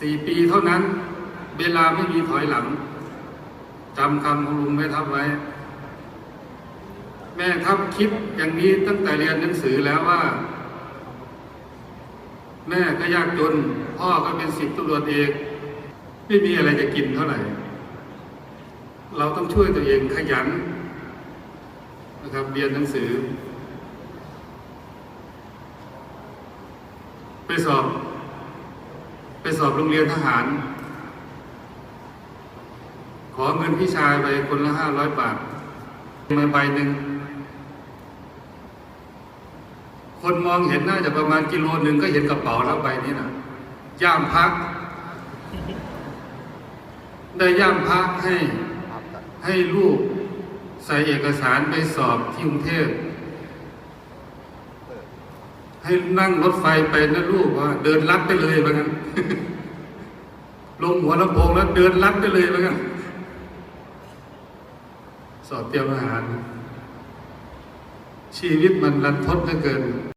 สี่ปีเท่านั้น เวลาไม่มีถอยหลังจำคำของลุงแม่ทัพไว้ แม่ทัพคิดอย่างนี้ตั้งแต่เรียนหนังสือแล้วว่า แม่ก็ยากจน พ่อก็เป็นสิบตำรวจเอกไม่มีอะไรจะกินเท่าไหร่ เราต้องช่วยตัวเองขยันนะครับเรียนหนังสือ ไปสอบ ไปสอบโรงเรียนทหาร ขอเงินพี่ชายไปคนละห้าร้อยบาทมาใบหนึ่ง คนมองเห็นน่าจะประมาณกิโลหนึ่งก็เห็นกระเป๋าแล้วใบนี้นะย่ามพัก ได้ย่ามพักให้ให้ลูกใส่เอกสารไปสอบที่กรุงเทพ ให้นั่งรถไฟไปนะลูกว่า เดินลัดไปเลยว่างั้นลงหัวลำโพงแล้วเดินลัดไปเลยว่างั้นสอบเตรียมอาหาร ชีวิตมันรันทดเหลือเกิน